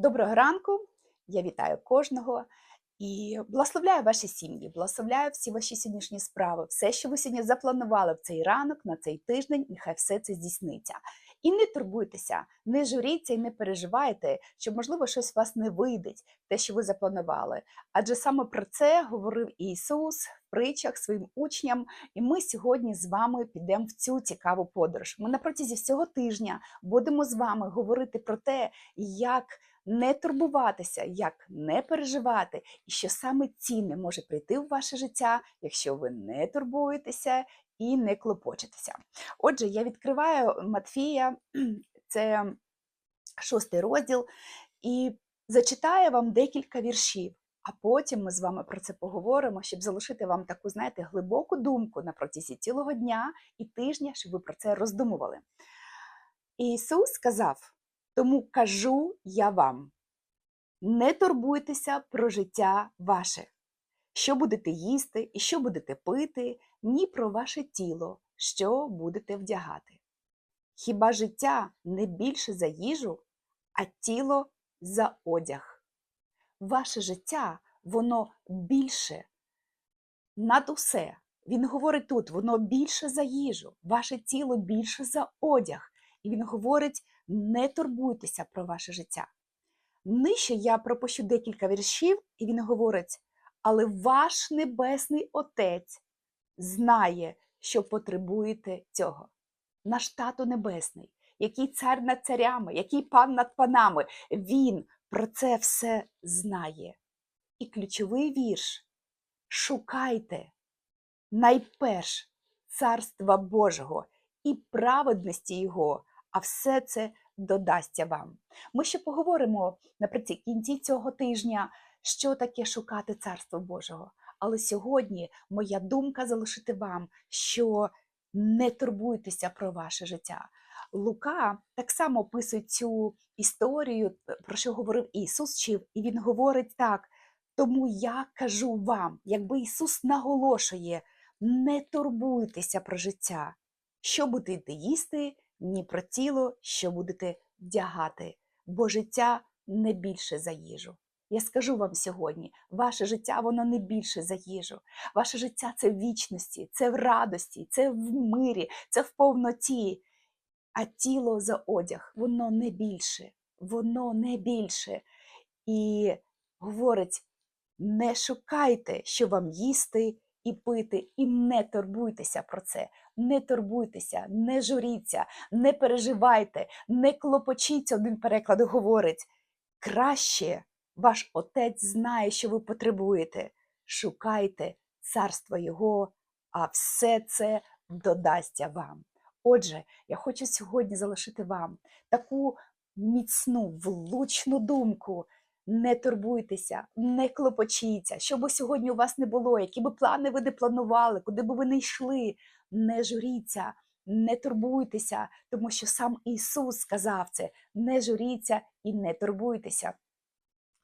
Доброго ранку! Я вітаю кожного і благословляю ваші сім'ї, благословляю всі ваші сьогоднішні справи, все, що ви сьогодні запланували в цей ранок, на цей тиждень, нехай все це здійсниться. І не турбуйтеся, не журіться і не переживайте, що, можливо, щось у вас не вийде, те, що ви запланували. Адже саме про це говорив Ісус в притчах своїм учням, і ми сьогодні з вами підемо в цю цікаву подорож. Ми на протязі всього тижня будемо з вами говорити про те, як не турбуватися, як не переживати, і що саме цінне може прийти в ваше життя, якщо ви не турбуєтеся і не клопочетеся. Отже, я відкриваю Матфія, це шостий розділ, і зачитаю вам декілька віршів. А потім ми з вами про це поговоримо, щоб залишити вам таку, знаєте, глибоку думку на протязі цілого дня і тижня, щоб ви про це роздумували. Ісус сказав: тому кажу я вам: не турбуйтеся про життя ваше, що будете їсти і що будете пити, ні про ваше тіло, що будете вдягати. Хіба життя не більше за їжу, а тіло за одяг? Ваше життя, воно більше над усе. Він говорить тут, воно більше за їжу, ваше тіло більше за одяг. Він говорить: не турбуйтеся про ваше життя. Нижче я пропущу декілька віршів, і він говорить: але ваш небесний Отець знає, що потребуєте цього. Наш тато Небесний, який цар над царями, який пан над панами, він про це все знає. І ключовий вірш: шукайте найперш царства Божого і праведності Його, а все це додасться вам. Ми ще поговоримо наприкінці цього тижня, що таке шукати Царство Божого. Але сьогодні моя думка залишити вам, що не турбуйтеся про ваше життя. Лука так само описує цю історію, про що говорив Ісус вчив, і Він говорить так. Тому я кажу вам, якби Ісус наголошує, не турбуйтеся про життя, що будете їсти, ні про тіло, що будете вдягати, бо життя не більше за їжу. Я скажу вам сьогодні, ваше життя воно не більше за їжу. Ваше життя це в вічності, це в радості, це в мирі, це в повноті. А тіло за одяг, воно не більше, воно не більше. І говорить: не шукайте, що вам їсти і пити, і не турбуйтеся про це. Не турбуйтеся, не журіться, не переживайте, не клопочіться, один переклад говорить. Краще ваш отець знає, що ви потребуєте. Шукайте царство Його, а все це додасться вам. Отже, я хочу сьогодні залишити вам таку міцну, влучну думку. Не турбуйтеся, не клопочіться, що би сьогодні у вас не було, які би плани ви не планували, куди би ви не йшли, не журіться, не турбуйтеся, тому що сам Ісус сказав це: не журіться і не турбуйтеся.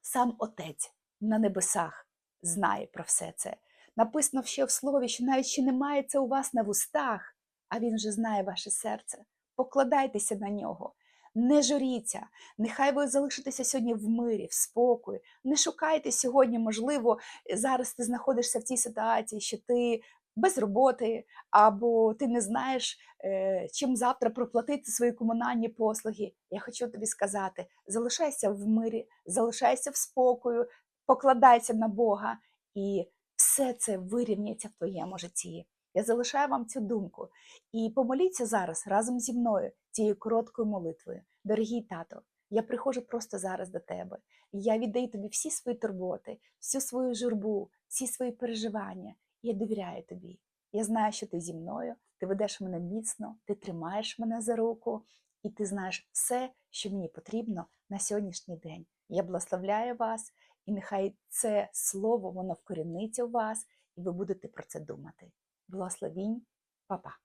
Сам Отець на небесах знає про все це. Написано ще в слові, що навіть ще немає це у вас на вустах, а Він вже знає ваше серце. Покладайтеся на нього. Не журіться, нехай ви залишитеся сьогодні в мирі, в спокої. Не шукайте сьогодні, можливо, зараз ти знаходишся в цій ситуації, що ти без роботи, або ти не знаєш, е, чим завтра проплатити свої комунальні послуги. Я хочу тобі сказати: залишайся в мирі, залишайся в спокою, покладайся на Бога, і все це вирівняється в твоєму житті. Я залишаю вам цю думку. І помоліться зараз разом зі мною цією короткою молитвою. Дорогий тато, я приходжу просто зараз до тебе. Я віддаю тобі всі свої турботи, всю свою журбу, всі свої переживання. Я довіряю тобі. Я знаю, що ти зі мною, ти ведеш мене міцно, ти тримаєш мене за руку, і ти знаєш все, що мені потрібно на сьогоднішній день. Я благословляю вас, і нехай це слово воно вкоріниться у вас, і ви будете про це думати. Благословінь, Па-па!